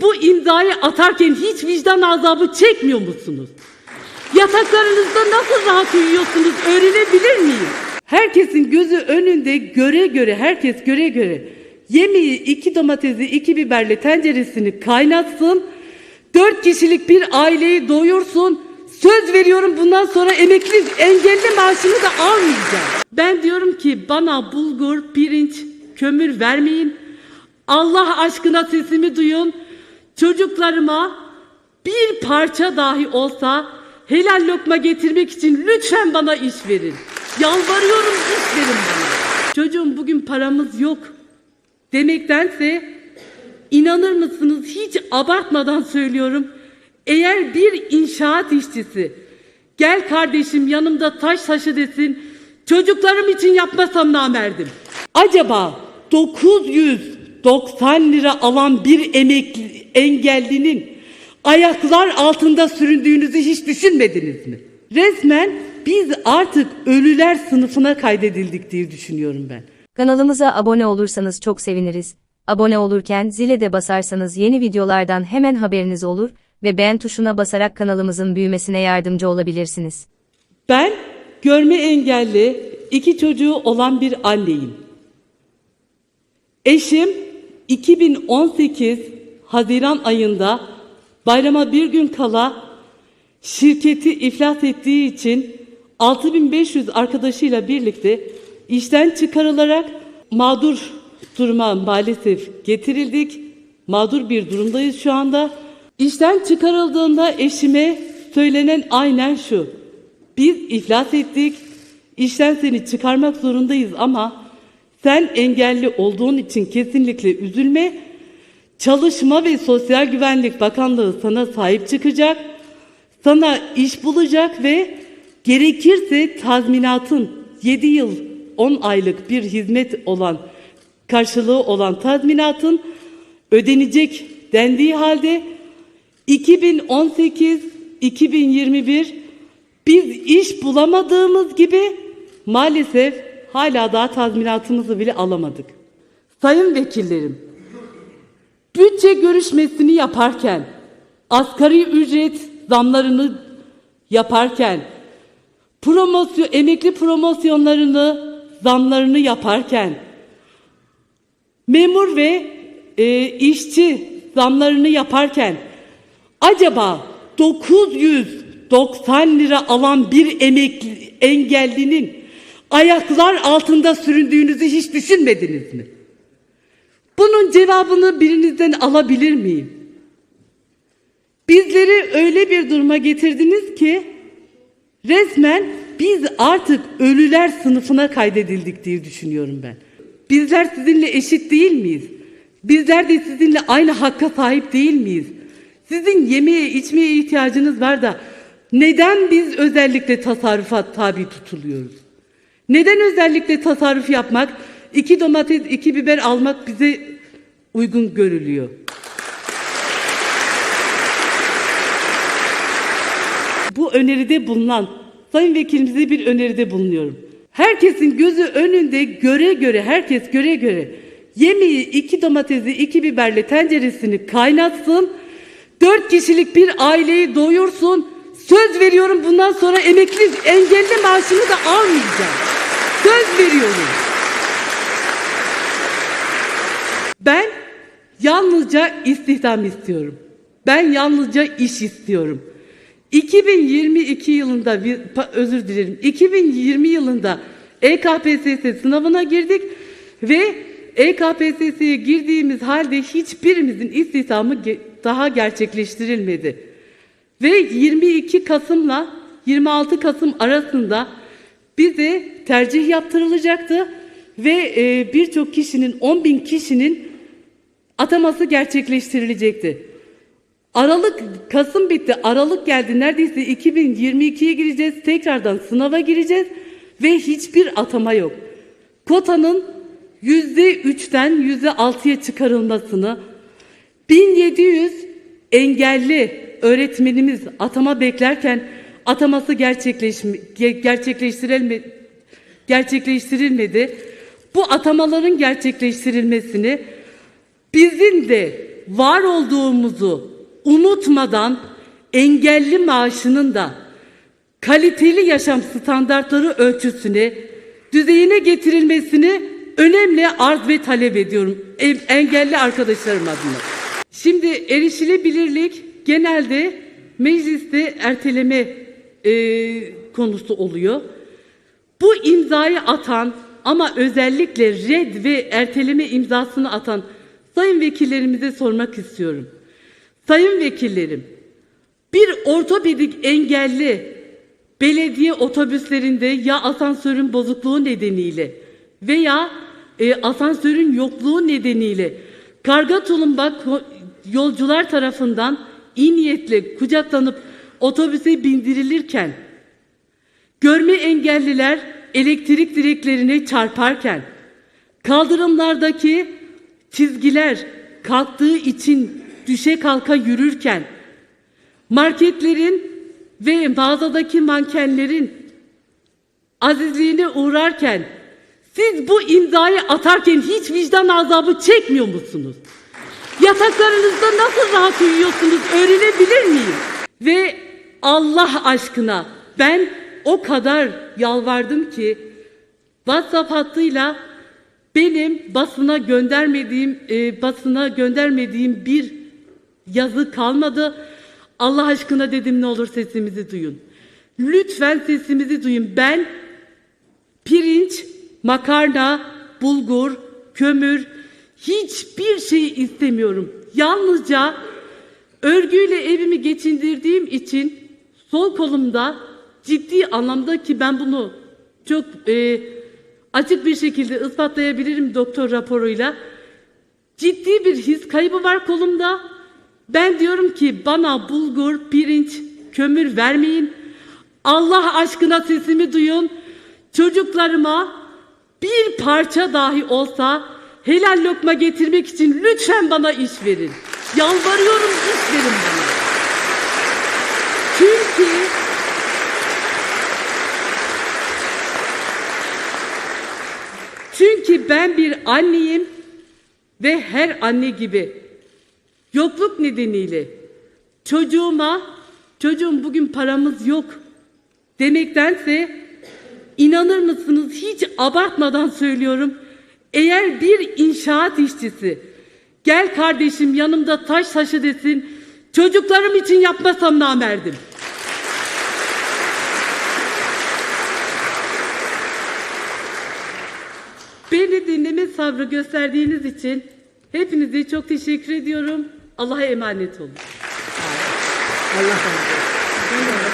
Bu imzayı atarken hiç vicdan azabı çekmiyor musunuz? Yataklarınızda nasıl rahat uyuyorsunuz öğrenebilir miyim? Herkesin gözü önünde göre göre, herkes göre göre yemeği iki domatesi, iki biberle tenceresini kaynatsın. Dört kişilik bir aileyi doyursun. Söz veriyorum bundan sonra emekli engelli maaşını da almayacağım. Ben diyorum ki bana bulgur, pirinç, kömür vermeyin. Allah aşkına sesimi duyun. Çocuklarıma bir parça dahi olsa helal lokma getirmek için lütfen bana iş verin. Yalvarıyorum iş verin bana. Çocuğum bugün paramız yok demektense inanır mısınız hiç abartmadan söylüyorum. Eğer bir inşaat işçisi gel kardeşim yanımda taş taşı desin çocuklarım için yapmasam namerdim. Acaba 990 lira alan bir emekli engellinin ayaklar altında süründüğünüzü hiç düşünmediniz mi? Resmen biz artık ölüler sınıfına kaydedildik diye düşünüyorum ben. Kanalımıza abone olursanız çok seviniriz. Abone olurken zile de basarsanız yeni videolardan hemen haberiniz olur ve beğen tuşuna basarak kanalımızın büyümesine yardımcı olabilirsiniz. Ben görme engelli iki çocuğu olan bir anneyim. Eşim 2018 Haziran ayında bayrama bir gün kala şirketi iflas ettiği için 6500 arkadaşıyla birlikte işten çıkarılarak mağdur duruma maalesef getirildik. Mağdur bir durumdayız şu anda. İşten çıkarıldığında eşime söylenen aynen şu. Biz iflas ettik. İşten seni çıkarmak zorundayız ama sen engelli olduğun için kesinlikle üzülme. Çalışma ve Sosyal Güvenlik Bakanlığı sana sahip çıkacak. Sana iş bulacak ve gerekirse tazminatın 7 yıl 10 aylık bir hizmet olan karşılığı olan tazminatın ödenecek dendiği halde 2018-2021 biz iş bulamadığımız gibi maalesef hala daha tazminatımızı bile alamadık. Sayın vekillerim, bütçe görüşmesini yaparken, asgari ücret zamlarını yaparken, promosyon, emekli promosyonlarını, zamlarını yaparken, memur ve e, işçi zamlarını yaparken, acaba 990 lira alan bir emekli engellinin ayaklar altında süründüğünüzü hiç düşünmediniz mi? Bunun cevabını birinizden alabilir miyim? Bizleri öyle bir duruma getirdiniz ki resmen biz artık ölüler sınıfına kaydedildik diye düşünüyorum ben. Bizler sizinle eşit değil miyiz? Bizler de sizinle aynı hakka sahip değil miyiz? Sizin yemeğe içmeye ihtiyacınız var da neden biz özellikle tasarrufa tabi tutuluyoruz? Neden özellikle tasarruf yapmak, iki domates, iki biber almak bize uygun görülüyor? Bu öneride bulunan Sayın Vekilimize bir öneride bulunuyorum. Herkesin gözü önünde göre göre, herkes göre göre yemeği iki domatesi, iki biberle tenceresini kaynatsın. Dört kişilik bir aileyi doyursun. Söz veriyorum bundan sonra emekli engelli maaşını da almayacağım. Söz veriyorum. Ben yalnızca istihdam istiyorum. Ben yalnızca iş istiyorum. 2022 yılında özür dilerim. 2020 yılında EKPSS sınavına girdik ve EKPSS'ye girdiğimiz halde hiçbirimizin istihdamı daha gerçekleştirilmedi. Ve 22 Kasım'la 26 Kasım arasında bize tercih yaptırılacaktı ve e, birçok kişinin 10 bin kişinin ataması gerçekleştirilecekti. Aralık, Kasım bitti, Aralık geldi. Neredeyse 2022'ye gireceğiz. Tekrardan sınava gireceğiz ve hiçbir atama yok. Kotanın yüzde üçten yüzde altıya çıkarılmasını, 1700 engelli öğretmenimiz atama beklerken ataması gerçekleştirilme, gerçekleştirilmedi. Bu atamaların gerçekleştirilmesini bizim de var olduğumuzu unutmadan engelli maaşının da kaliteli yaşam standartları ölçüsüne, düzeyine getirilmesini önemli arz ve talep ediyorum en- engelli arkadaşlarım adına. Şimdi erişilebilirlik genelde mecliste erteleme e, konusu oluyor. Bu imzayı atan ama özellikle red ve erteleme imzasını atan sayın vekillerimize sormak istiyorum. Sayın vekillerim, bir ortopedik engelli belediye otobüslerinde ya asansörün bozukluğu nedeniyle veya e, asansörün yokluğu nedeniyle karga tulumba yolcular tarafından iyi niyetle kucaklanıp otobüse bindirilirken görme engelliler elektrik direklerine çarparken kaldırımlardaki çizgiler kalktığı için düşe kalka yürürken marketlerin ve mağazadaki mankenlerin azizliğine uğrarken siz bu imzayı atarken hiç vicdan azabı çekmiyor musunuz? Yataklarınızda nasıl rahat uyuyorsunuz öğrenebilir miyim? Ve Allah aşkına ben o kadar yalvardım ki WhatsApp hattıyla benim basına göndermediğim e, basına göndermediğim bir yazı kalmadı. Allah aşkına dedim ne olur sesimizi duyun. Lütfen sesimizi duyun. Ben pirinç, makarna, bulgur, kömür hiçbir şey istemiyorum. Yalnızca örgüyle evimi geçindirdiğim için sol kolumda ciddi anlamda ki ben bunu çok e, açık bir şekilde ispatlayabilirim doktor raporuyla. Ciddi bir his kaybı var kolumda. Ben diyorum ki bana bulgur, pirinç, kömür vermeyin. Allah aşkına sesimi duyun. Çocuklarıma bir parça dahi olsa helal lokma getirmek için lütfen bana iş verin. Yalvarıyorum iş verin bana. Çünkü ben bir anneyim ve her anne gibi yokluk nedeniyle çocuğuma çocuğum bugün paramız yok demektense inanır mısınız hiç abartmadan söylüyorum eğer bir inşaat işçisi gel kardeşim yanımda taş taşı desin çocuklarım için yapmasam namerdim. Sabrı gösterdiğiniz için hepinize çok teşekkür ediyorum. Allah'a emanet olun. Allah razı olsun.